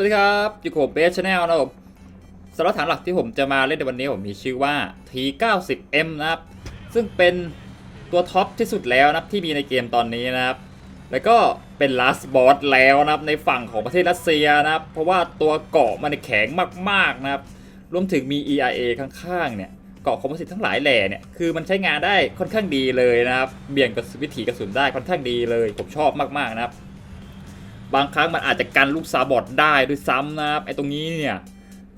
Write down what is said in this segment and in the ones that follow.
วัสดีครับอยู่กับผมเบสชาแนลนะครับสำหรับฐานหลักที่ผมจะมาเล่นในวันนี้ผมมีชื่อว่า T90M นะครับ ซึ่งเป็นตัวท็อปที่สุดแล้วนะครับที่มีในเกมตอนนี้นะครับ แล้วก็เป็น last boss แล้วนะครับในฝั่งของประเทศรัสเซียนะครับ เพราะว่าตัวเกาะมันแข็งมากๆนะครับ รวมถึงมี ERA ข้างๆเนี่ยเกาะคอมโพสิตทั้งหลายแหล่เนี่ยคือมันใช้งานได้ค่อนข้างดีเลยนะครับ เบี่ยงกับวิถีกระสุนได้ค่อนข้างดีเลย ผมชอบมากๆนะครับ บางครั้งมันอาจจะกันลูกซาบอดได้ด้วยซ้ำนะครับไอ้ตรงนี้เนี่ย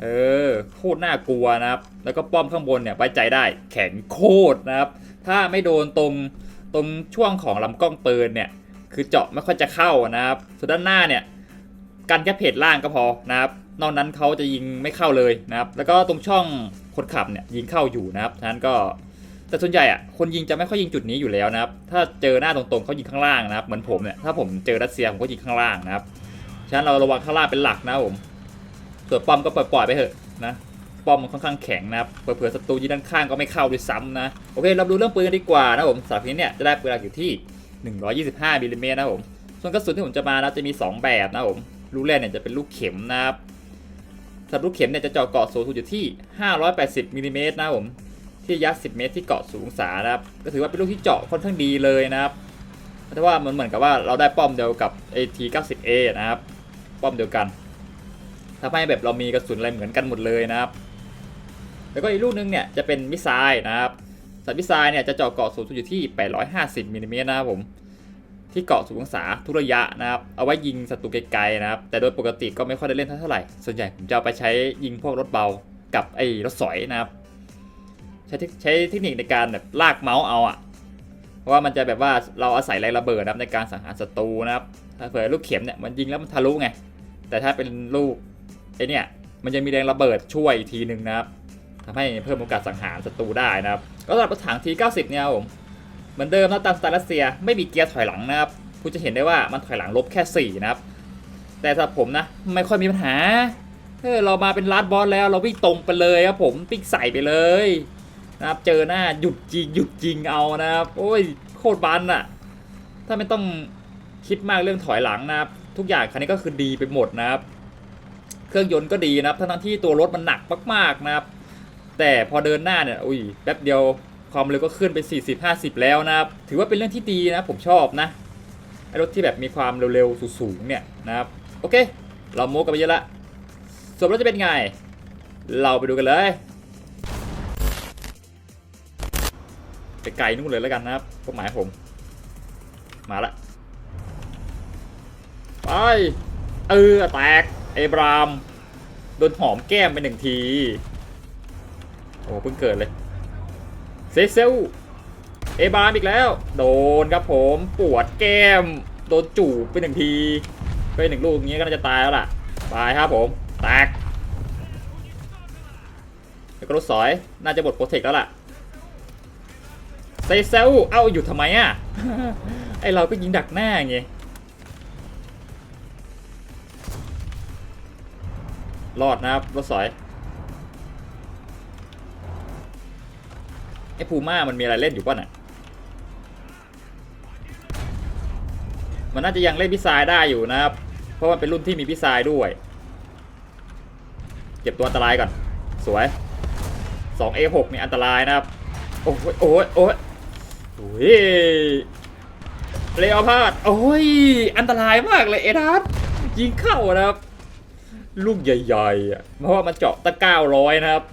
เออโคตรน่ากลัวนะครับ แล้วก็ป้อมข้างบนเนี่ยไว้ใจได้แข็งโคตรนะครับ ถ้าไม่โดนตรงตรงช่วงของลำกล้องปืนเนี่ยคือเจาะไม่ค่อยจะเข้านะครับ ส่วนด้านหน้าเนี่ยกันแค่เพจล่างก็พอนะครับ นอกนั้นเขาจะยิงไม่เข้าเลยนะครับ แล้วก็ตรงช่องคนขับเนี่ยยิงเข้าอยู่นะครับฉะนั้นก็ แต่ส่วนใหญ่อะคนยิงจะไม่ค่อยยิงจุดนี้อยู่แล้วนะครับ ถ้าเจอหน้าตรงๆเขายิงข้างล่างนะครับ เหมือนผมเนี่ย ถ้าผมเจอรัสเซียผมก็ยิงข้างล่างนะครับ ฉะนั้นเราระวังข้างล่างเป็นหลักนะผม ส่วนป้อมก็ปล่อยๆไปเถอะนะ ป้อมมันค่อนข้างแข็งนะครับ เผื่อศัตรูยิงด้านข้างก็ไม่เข้าด้วยซ้ำนะ โอเค เราดูเรื่องปืนกันดีกว่านะผมสำหรับนี้เนี่ยจะได้ปืนหลักอยู่ที่ 125มิลลิเมตรนะผม ส่วนกระสุนที่ผมจะมานะจะมี 2 แบบนะผม ลูกแรกเนี่ยจะเป็นลูกเข็มนะครับสำหรับลูกเข็มเนี่ยจะเจาะเกาะสูงสุดอยู่ที่ 580มิลลิเมตรนะผม ที่ระยะ10 เมตรที่เกาะสูงศานะครับก็ถือว่าเป็นลูกที่เจาะค่อนข้างดีเลยนะครับเพราะว่ามันเหมือนกับว่าเราได้ป้อมเดียวกับ AT90A นะครับป้อมเดียวกันทำให้แบบเรามีกระสุนอะไรเหมือนกันหมดเลยนะครับ แล้วก็อีกลูกนึงเนี่ยจะเป็นมิสไซล์นะครับสัตว์มิสไซล์เนี่ยจะเจาะเกาะสูงสุดอยู่ที่ 850มิลลิเมตรนะครับผมที่เกาะสูงองศาทุกระยะนะครับ เอาไว้ยิงศัตรูไกลๆนะครับ แต่โดยปกติก็ไม่ค่อยได้เล่นเท่าไหร่ ส่วนใหญ่ผมจะเอาไปใช้ยิงพวกรถเบากับไอ้รถสอยนะครับ ช้ใช้เทคนิคในการแบบลากเมาส์เอาอะเพราะว่ามันจะแบบว่าเราอาศัยแรงระเบิดนะครับในการสังหารศัตรูนะครับ ถ้าเผื่อลูกเข็มเนี่ยมันยิงแล้วมันทะลุไง แต่ถ้าเป็นลูกไอ้เนี่ยมันจะมีแรงระเบิดช่วยอีกทีหนึ่งนะครับทำให้เพิ่มโอกาสสังหารศัตรูได้นะครับ ก็สำหรับถังที90 เนี่ยผมเหมือนเดิมนะตามสไตล์รัสเซียไม่มีเกียร์ถอยหลังนะครับคุณจะเห็นได้ว่ามันถอยหลังลบแค่ 4 นะครับ แต่สำหรับผมนะไม่ค่อยมีปัญหาเออเรามาเป็นลาดบอสแล้วเราวิ่งตรงไปเลยครับผมปิ้งใส่ไปเลย นะครับ เจอหน้าหยุดจริงหยุดจริงเอานะครับ โอ้ยโคตรบันอะถ้าไม่ต้องคิดมากเรื่องถอยหลังนะครับ ทุกอย่างคันนี้ก็คือดีไปหมดนะครับ เครื่องยนต์ก็ดีนะครับ ทั้งที่ตัวรถมันหนักมากๆนะครับ แต่พอเดินหน้าเนี่ยอุ้ยแป๊บเดียวความเร็วก็ขึ้นไป 40-50 แล้วนะครับ ถือว่าเป็นเรื่องที่ดีนะผมชอบนะไอรถที่แบบมีความเร็วๆสูงๆเนี่ยนะครับ โอเค เราโม้กันไปเยอะละส่วนรถจะเป็นไง เราไปดูกันเลย ไปไกลนู่นเลยแล้วกันนะครับเป้าหมายผม มาละ ไป เออ แตกเอบราม โดนหอมแก้มไปหนึ่งที โอ้เพิ่งเกิดเลย เซเซลเอบรามอีกแล้ว โดนครับผมปวดแก้ม โดนจูบไปหนึ่งที ไปหนึ่งลูกอย่างเงี้ยก็น่าจะตายแล้วล่ะ ตายครับผม แตกแล้วก็รถสอย น่าจะหมดโปรเทคแล้วล่ะ เซเซลเอ้าอยู่ทำไมอะ ไอเราก็ยิงดักหน้าไงรอดนะครับรถสอยไอ้พูม่ามันมีอะไรเล่นอยู่ป่ะน่ะมันน่าจะยังเล่นพิซายได้อยู่นะครับ เพราะว่าเป็นรุ่นที่มีพิซายด้วย เก็บตัวอันตรายก่อน สวย 2A6 นี่อันตรายนะครับ โอ้ยโอ้ยโอ้ย อ้ยเลอพาดโอ้ย อันตรายมากเลยเอ็ดัสยิงเข้านะครับ ลูกใหญ่ๆ เพราะว่ามันเจาะตั้งเก้าร้อยนะครับ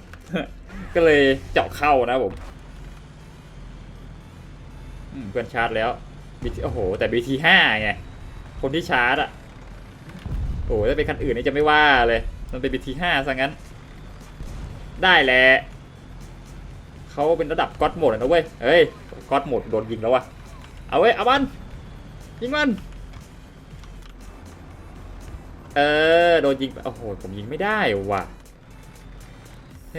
ก็เลยเจาะเข้านะผมเพื่อนชาร์จแล้วโอ้โห แต่ BT ห้าไง คนที่ชาร์จอะ โอ้โหถ้าเป็นคันอื่นนี่จะไม่ว่าเลย มันเป็น BT ห้าซะงั้น ได้แหละเขาเป็นระดับก็อดโหมดนะเว้ย เฮ้ย ก็อดโหมดโดนยิงแล้ววะเอาเว้ยเอามันยิงมันเออโดนยิงโอ้โหผมยิงไม่ได้ว่ะ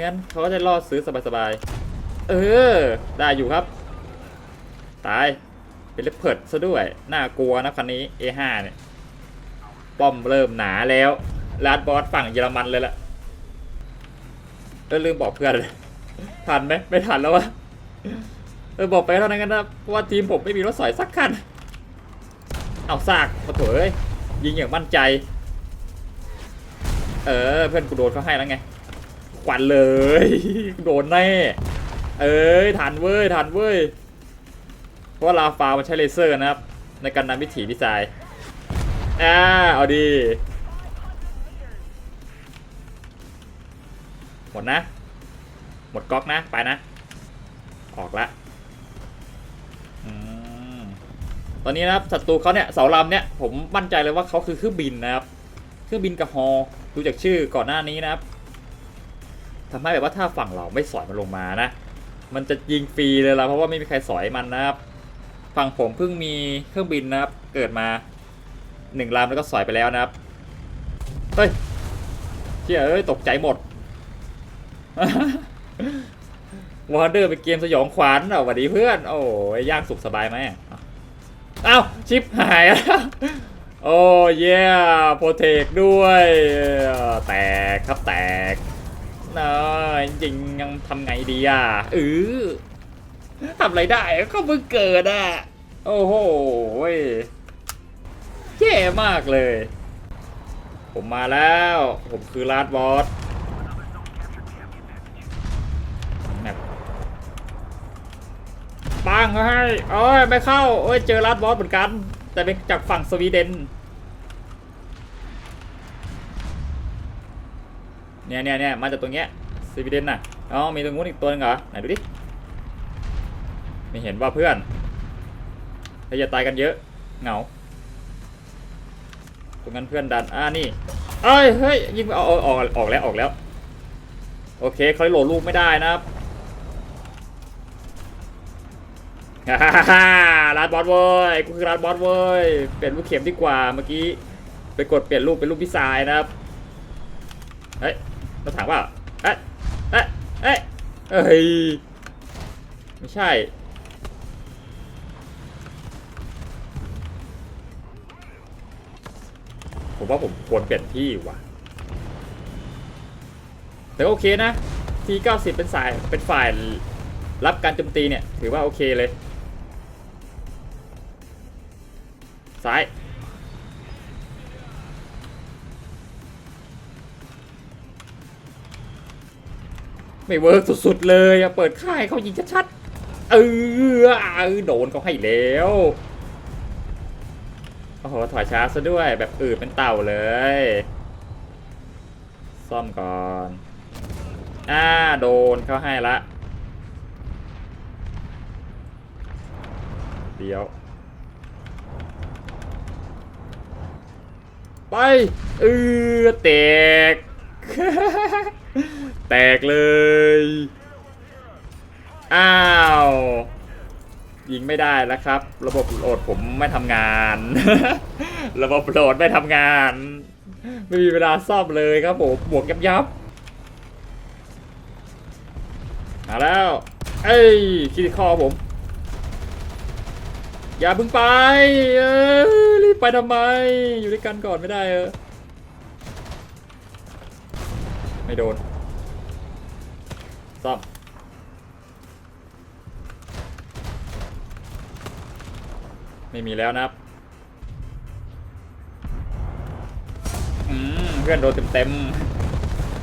งั้นเขาก็จะรอดซื้อสบายๆเออ ได้อยู่ครับ ตายเป็นเลปเพิดซะด้วย น่ากลัวนะคันนี้ A5 เนี่ยป้อมเริ่มหนาแล้วลาดบอสฝั่งเยอรมันเลยล่ะเออลืมบอกเพื่อนเลยทันไหมไม่ทันแล้ววะ ออบอกไปเท่านั้นกันนะเพราะว่าทีมผมไม่มีรถสอยสักคัน เอาซากมาถอยยิงอย่างมั่นใจ เออเพื่อนกูโดนเขาให้แล้วไงควันเลยโดนแน่ เอ้ยทันเว้ยทันเว้ย เพราะว่าลาฟามันใช้เลเซอร์นะครับ ในการนำวิถีพิสัยอ่าเอาดีหมดนะ หมดก๊อกนะ ไปนะ ออกละ ตอนนี้นะครับศัตรูเขาเนี่ยเสาลำเนี่ยผมมั่นใจเลยว่าเขาคือเครื่องบินนะครับเครื่องบินกับฮอดูจากชื่อก่อนหน้านี้นะครับทำให้แบบว่าถ้าฝั่งเราไม่สอยมันลงมานะ มันจะยิงฟรีเลยละเพราะว่าไม่มีใครสอยมันนะครับฝั่งผมเพิ่งมีเครื่องบินนะครับ เกิดมาหนึ่งลำแล้วก็สอยไปแล้วนะครับเฮ้ยเชี่ยเอ้ยตกใจหมดวอร์เดอร์เป็นเกมสยองขวัญเอาสวัสดีเพื่อน โอ้ยย่างสุขสบายไหม อ้าชิปหายแล้วโอ้เย่โปรเทคด้วย แตกครับแตกนะจริงยังทำไงดีอะเออทำอะไรได้ก็เพิ่งเกิดอะ โอ้โหแย่มากเลย ผมมาแล้ว ผมคือลาดบอส เขาให้โอ้ยไม่เข้าโอ้ยเจอลาดบอสเหมือนกัน แต่เป็นจากฝั่งสวีเดนเนี่ยเนี่ยเนี่ยมาจากตรงเนี้ยสวีเดนน่ะอ๋อมีตรงนู้นอีกตัวหนึงเหรอไหนดูดิไม่เห็นว่าเพื่อนเราจะตายกันเยอะเหงาตรงนั้นเพื่อนดันอ่านี่เอ้ยเฮ้ยยิงอาเอาออกออกแล้วออกแล้ว โอเคเขาโหลดลูกไม่ได้นะครับ ฮ่าฮ่าฮ่าร้านบอสเว้ยกูคือร้านบอสเว้ยเปลี่ยนลูกเข็มดีกว่าเมื่อกี้ไปกดเปลี่ยนลูกเป็นลูกพิซายนะครับเฮ้ยเราถามว่าเอ๊ะเอ๊ะเอ๊ะเอ้ยไม่ใช่ผมว่าผมควรเปลี่ยนที่ว่ะ แต่ก็โอเคนะที90 เป็นสายเป็นฝ่ายรับการโจมตีเนี่ย ถือว่าโอเคเลย ซ้าย ไม่เวิร์กสุดๆเลยอะเปิดค่ายเขายิงชัดๆ เออเออโดนเขาให้แล้ว โอ้โห ถอยช้าซะด้วยแบบอืดเป็นเต่าเลย ซ่อมก่อน อ่า โดนเขาให้ละ เดี๋ยว ไปเออแตก แตกเลย อ้าว ยิงไม่ได้แล้วครับ ระบบโหลดผมไม่ทำงาน ระบบโหลดไม่ทำงาน ไม่มีเวลาซ่อมเลยครับผมบวกยับยับมาแล้ว เอ้ยคิดคอผม อย่าพิ่งไปเออ ไปทำไม อยู่ด้วยกันก่อนไม่ได้เออ ไม่โดนซ่อมไม่มีแล้วนะครับอืมเพื่อนโดนเต็ม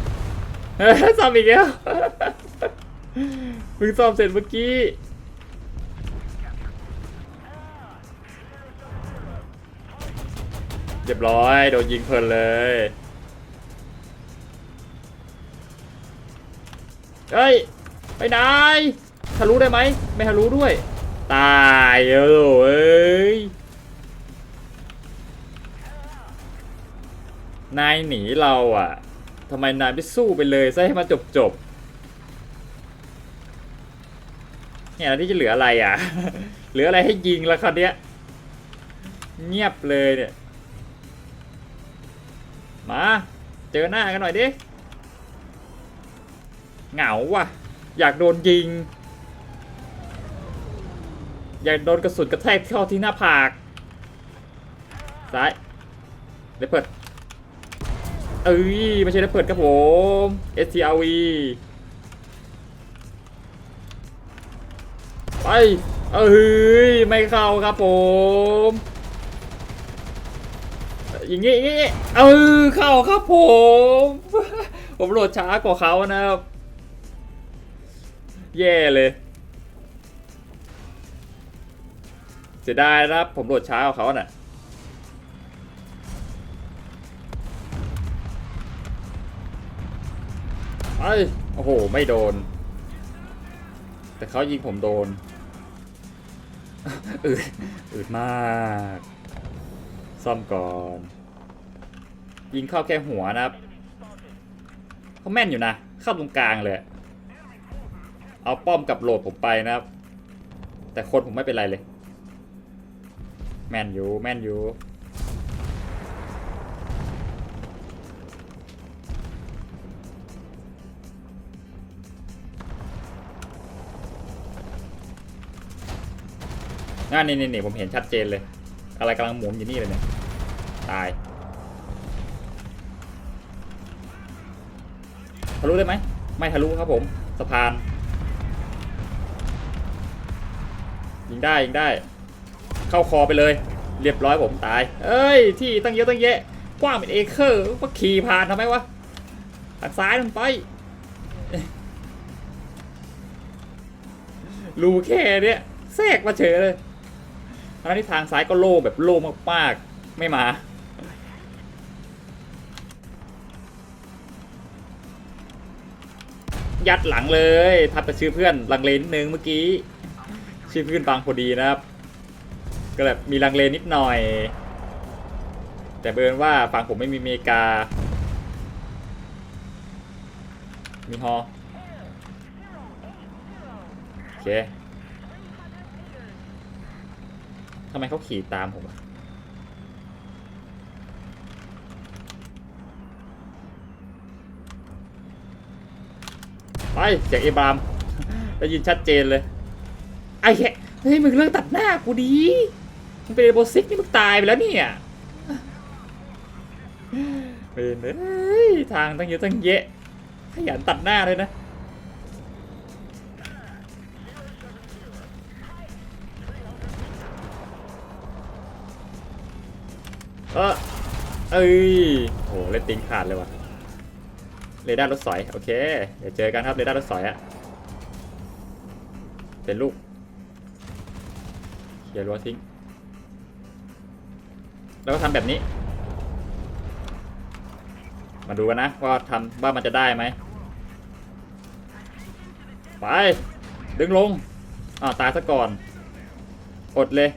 ๆเฮ้ยซ่อมอีกแล้วเพิ่งซ่อมเสร็จเมื่อกี้ เรียบร้อย โดนยิงเพลินเลยเฮ้ย ไปไหนทะลุได้ไหม ไม่ทะลุด้วย ตายเออเอ้ยนายหนีเราอะทำไมนายไม่สู้ไปเลยซะให้มันจบจบเนี่ยที่จะเหลืออะไรอะ เหลืออะไรให้ยิงแล้วคราวเนี้ย เงียบเลยเนี่ย มา เจอหน้ากันหน่อยดิ เหงาว่ะ อยากโดนยิง อยากโดนกระสุนกระแทกเข้าที่หน้าผาก ซ้ายเลเปิดเอ้ยไม่ใช่เลเปิดครับผม STRV ไป เอ้ย ไม่เข้าครับผม อย่างงี้อย่างงี้เออเข้าครับผม ผมโหลดช้ากว่าเขานะครับ แย่เลยเสียดายนะครับ ผมโหลดช้ากว่าเขาน่ะไอ้ยโอ้โห ไม่โดน แต่เขายิงผมโดน อืดอืดมาก ซ่อมก่อน ยิงเข้าแค่หัวนะครับเขาแม่นอยู่นะ เข้าตรงกลางเลย เอาป้อมกับโหลดผมไปนะครับ แต่คนผมไม่เป็นไรเลย แม่นอยู่ แม่นอยู่งานนี่นี่นี่ผมเห็นชัดเจนเลย อะไรกำลังหมุนอยู่นี่เลยเนี่ย ตาย ลุได้ไหมไม่ทะลุครับผมสะพานยิงได้ยิงได้ เข้าคอไปเลย เรียบร้อยผมตาย เอ้ย ที่ตั้งเยอะตั้งแยะกว้างเป็นเอเคอร์ว่าขี่ผ่านทำไมวะทางซ้ายมันไปรูแค่เนี้ยแทรกมาเฉยเลยทั้งที่ทางซ้ายก็โล่แบบโล่มากๆ ไม่มา ยัดหลังเลยทับไปชื่อเพื่อนลังเลนิดนึงเมื่อกี้ชื่อเพื่อนบางพอดีนะครับ ก็แบบมีลังเลนิดหน่อย แต่เบิร์นว่าฝั่งผมไม่มีเมกา มีฮอโอเคทำไมเขาขี่ตามผมอะ ไปเสียงเอบามได้ยินชัดเจนเลย ไอ้แค่เฮ้ยมึงเลิกตัดหน้ากูดีมึงเป็นเอโบซิกนี่มึงตายไปแล้วเนี่ยเป็นเอ้ยทางตั้งเยอะตั้งแยะขยันตัดหน้าเลยนะเออเอ้ยโหเล่นติงขาดเลยว่ะ เรดาร์รถสอย โอเค เดี๋ยวเจอกันครับเรดาร์รถสอยอะเป็นลูกเขียร์รั้วทิ้ง แล้วก็ทำแบบนี้ มาดูกันนะว่าทำว่ามันจะได้ไหมไป ดึงลงอ่าตายซะก่อน อดเลย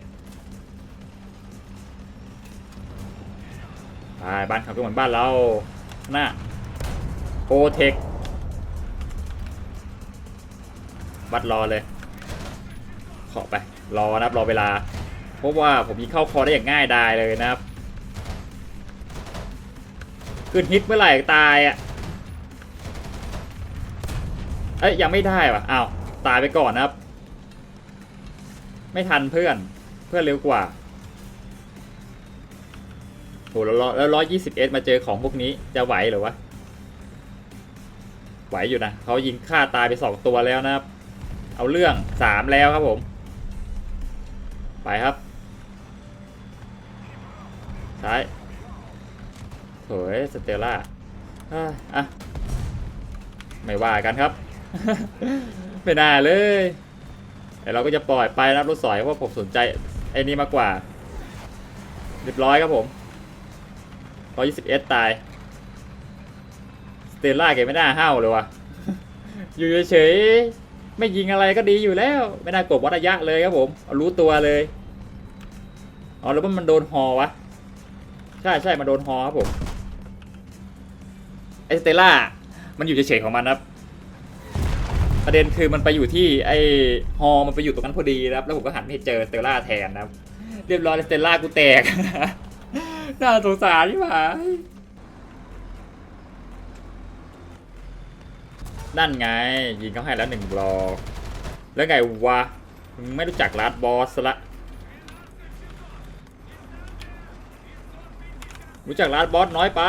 ไปบ้านเขาก็เหมือนบ้านเราหน้า โอเทคบัดรอเลย ขอไป รอนะครับ รอเวลา เพราะว่าผมยิงเข้าคอได้อย่างง่ายดายเลยนะครับ ขึ้นฮิตเมื่อไหร่ตายอะ เอ้ย ยังไม่ได้ว่ะอ้าว ตายไปก่อนนะครับ ไม่ทันเพื่อน เพื่อนเร็วกว่าโหแล้วร้อยแล้วร้อยยี่สิบเอสมาเจอของพวกนี้จะไหวหรือวะ ไหวอยู่นะเขายิงฆ่าตายไปสองตัวแล้วนะครับ เอาเรื่องสามแล้วครับผม ไปครับซ้ายโถยสเตลล่าอะอะไม่ว่ากันครับ ไม่น่าเลยแต่เราก็จะปล่อยไปนะรับรถสอยเพราะผมสนใจไอ้นี่มากกว่า เรียบร้อยครับผม121ตาย เตลล่าแกไม่น่าห้าวเลยวะอยู่เฉยๆไม่ยิงอะไรก็ดีอยู่แล้ว ไม่น่ากดวัดระยะเลยครับผมเอารู้ตัวเลยอ๋อแล้วมันโดนฮอวะใช่ใช่มันโดนฮอครับผมไอสเตลล่ามันอยู่เฉยๆของมันครับประเด็นคือมันไปอยู่ที่ไอฮอมันไปอยู่ตรงนั้นพอดีนะครับ แล้วผมก็หันไปเจอสเตลล่าแทนนะครับ เรียบร้อยสเตลล่ากูแตก น่าสงสารที่หว่า นั่นไง ยิงเขาให้แล้วหนึ่งบล็อกแล้วไงวะไม่รู้จักลาดบอสละรู้จักลาดบอสน้อยไป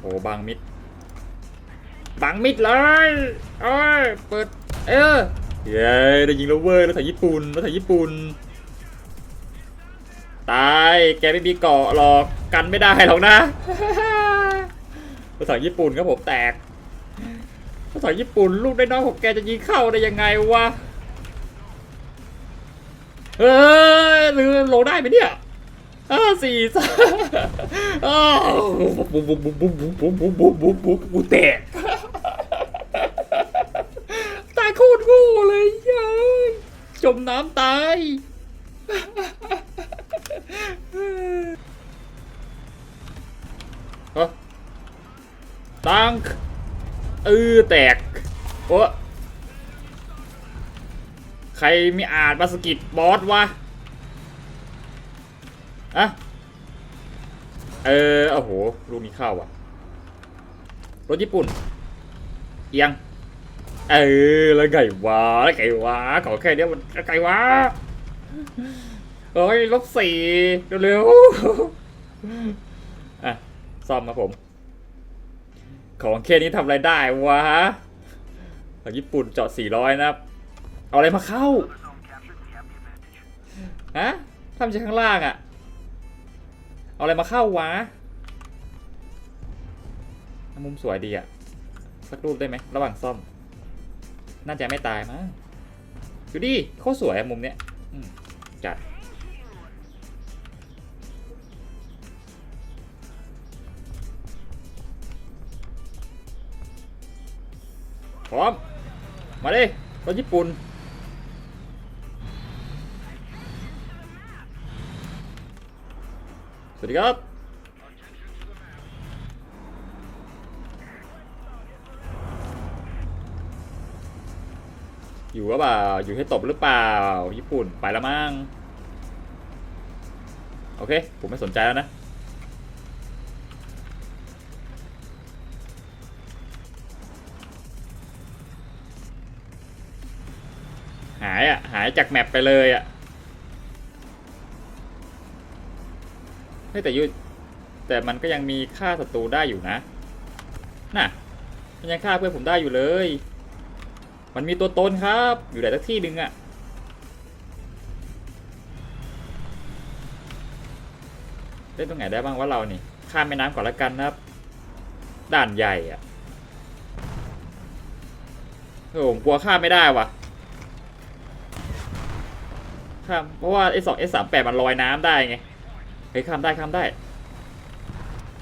โอ้บางมิดบังมิดเลยเอ้ยเปิดเออเย้ได้ยิงแล้วเว้ยรถไถญี่ปุ่นรถไถญี่ปุ่น ตาย แกไม่มีเกาะหรอกกันไม่ได้หรอกนะ ภาษาญี่ปุ่นครับผมแตก ภาษาญี่ปุ่นลูกได้น้อยของแกจะยิงเข้าได้ยังไงวะเฮ้ยหรือลงได้ไหมเนี่ยอ้าสี่สามอ้าวบุ๊บบุ๊บบุ๊บบุ๊บบุ๊บบุ๊บบุ๊บบุ๊บบุ๊บกูแตกตายโคตรโง่เลยยัยจมน้ำตาย เอ้อตังค์เออแตกโอ้ใครไม่อาจมาสกิดบอสวะอะเออ โอ้โห ลูกนี้เข้าว่ะ รถญี่ปุ่น เอียง เออ แล้วไงวะ แล้วไงวะ ขอแค่เนี้ยมันแล้วไงวะ เฮ้ยลบสี่เร็วๆอะซ่อมมาผม ของแค่นี้ทำอะไรได้วะของญี่ปุ่นเจาะ400นะครับ เอาอะไรมาเข้าฮะทำจากข้างล่างอะเอาอะไรมาเข้าวะมุมสวยดีอะสักรูปได้ไหมระหว่างซ่อม น่าจะไม่ตายมั้งดูดิโคตรสวยมุมเนี้ยจัด พร้อม มาดิรถญี่ปุ่น สวัสดีครับ อยู่หรือเปล่า อยู่ให้ตบหรือเปล่า ญี่ปุ่น ไปแล้วมั้ง โอเค ผมไม่สนใจแล้วนะ อะหายจากแมปไปเลยอะเฮ้แต่ยุแต่มันก็ยังมีค่าศัตรูได้อยู่นะ น่ะ มันยังฆ่าเพื่อนผมได้อยู่เลย มันมีตัวตนครับ อยู่ไหนสักที่หนึ่งอะเล่นตรงไหนได้บ้างว่าเรานี่ ข้ามแม่น้ำก่อนละกันนะครับ ด่านใหญ่อะโอ้โหผมกลัวข้ามไม่ได้ว่ะ ข้ามเพราะว่า S 2 S 3 8มันลอยน้ำได้ไงเฮ้ยข้ามได้ข้ามได้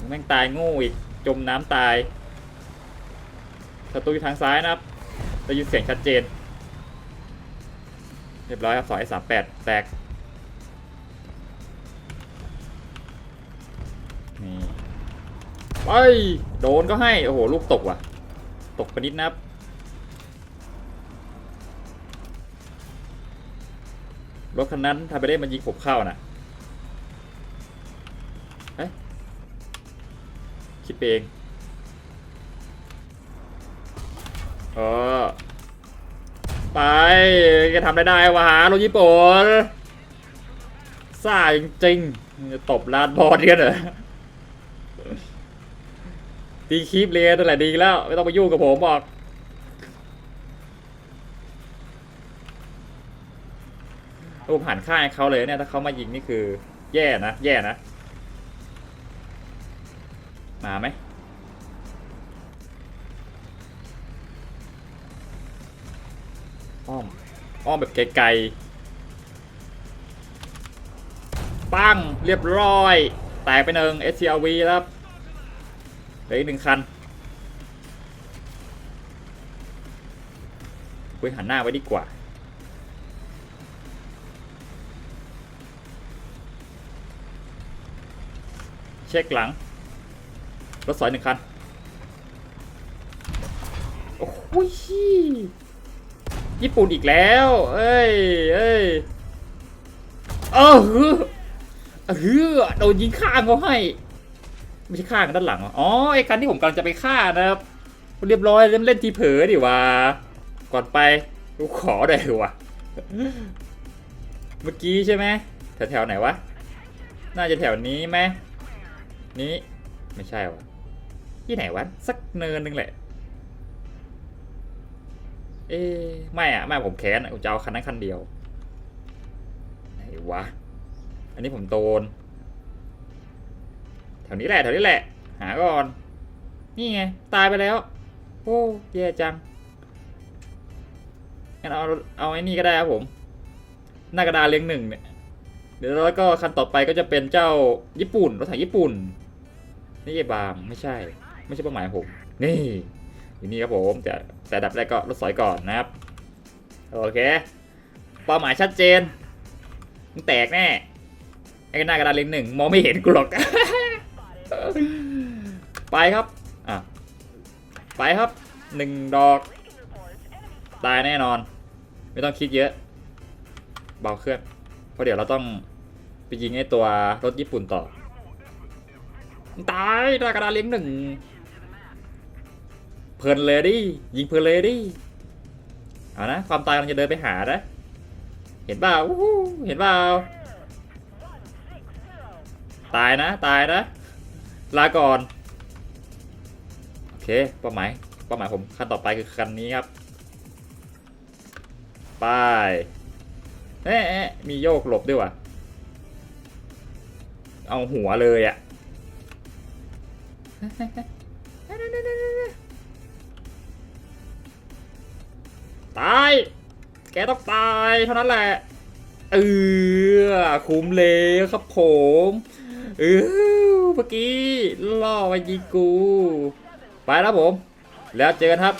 แม่งตายโง่อีกจมน้ำตายศัตรูอยู่ทางซ้ายนะครับได้ยินเสียงชัดเจน เรียบร้อยครับ2 S 3 8แตกนี่ไปโดนก็ให้ โอ้โห ลูกตกว่ะ ตกไปนิดนะครับ รถคันนั้นทำไปได้มันยิงผมเข้านะเอ๊ะคิดเองเออไปจะทำได้ได้วะรถญี่ปุ่นซ่าจริงๆจะตบลาดบอลกันเหรอตีคลิปเลยนั่นแหละดีแล้ว ไม่ต้องไปยุ่งกับผมบอก ถ้าผมหันข้างเขาเลยเนี่ยถ้าเขามายิงนี่คือ แย่นะ แย่นะ มาไหมอ้อม อ้อมแบบไกลๆ ปั้ง เรียบร้อย แตกไปหนึ่ง SCRV ครับเหลืออีกหนึ่งคันคุยหันหน้าไว้ดีกว่า ช็คหลัง รถสอยหนึ่งคัน โอ้โหญี่ปุ่นอีกแล้ว เอ้ยเอ้ยเออฮือเออฮือโดนยิงข้างเขาให้ ไม่ใช่ข้างด้านหลังอ๋อ ไอ้คันที่ผมกำลังจะไปฆ่านะครับ เรียบร้อยเล่นเล่นทีเผลอดิว่าก่อนไปกูขอได้หรือวะเมื่อกี้ใช่ไหมแถวแถวๆไหนวะ น่าจะแถวนี้ไหม นี้ ไม่ใช่วะที่ไหนวะ สักเนินหนึงแหละ เอ๊ไม่อะไม่ผมแค้นอะผมจะเอาคันนั้นคันเดียว ไหนวะ อันนี้ผมโดนแถวนี้แหละแถวนี้แหละ หาก่อน นี่ไง ตายไปแล้ว โอ้แย่จังงั้นเอาเอาไอ้นี่ก็ได้ครับผม หน้ากระดาเลี้ยงหนึ่งเนี่ยเดี๋ยวแล้วก็คันต่อไปก็จะเป็นเจ้าญี่ปุ่นรถถังญี่ปุ่น นี่ไอ้บามไม่ใช่ ไม่ใช่เป้าหมายผมนี่อยู่นี่ครับผมแต่แต่ดับแรกก็รถสอยก่อนนะครับโอเคเป้าหมายชัดเจนมึงแตกแน่ไอ้หน้ากระดานเล็งหนึ่งมองไม่เห็นกูหรอกไปครับอะไปครับหนึ่งดอกตายแน่นอน ไม่ต้องคิดเยอะ เบาเครื่องเพราะเดี๋ยวเราต้องไปยิงไอ้ตัวรถญี่ปุ่นต่อ ตายหน้ากระดาเล็งหนึ่งเพลินเลยดิยิงเพลินเลยดิเอานะความตายกำลังจะเดินไปหานะเห็นเปล่าเห็นเปล่าตายนะตายนะลาก่อนโอเคเป้าหมายเป้าหมายผมคันต่อไปคือคันนี้ครับไปเอ๊ะเอ๊ะมีโยกหลบด้วยวะเอาหัวเลยอะ่ ตาย แกต้องตายเท่านั้นแหละ เออคุ้มเลยครับผม เออเมื่อกี้ล่อมายิงกู ไปแล้วผม แล้วเจอกันครับ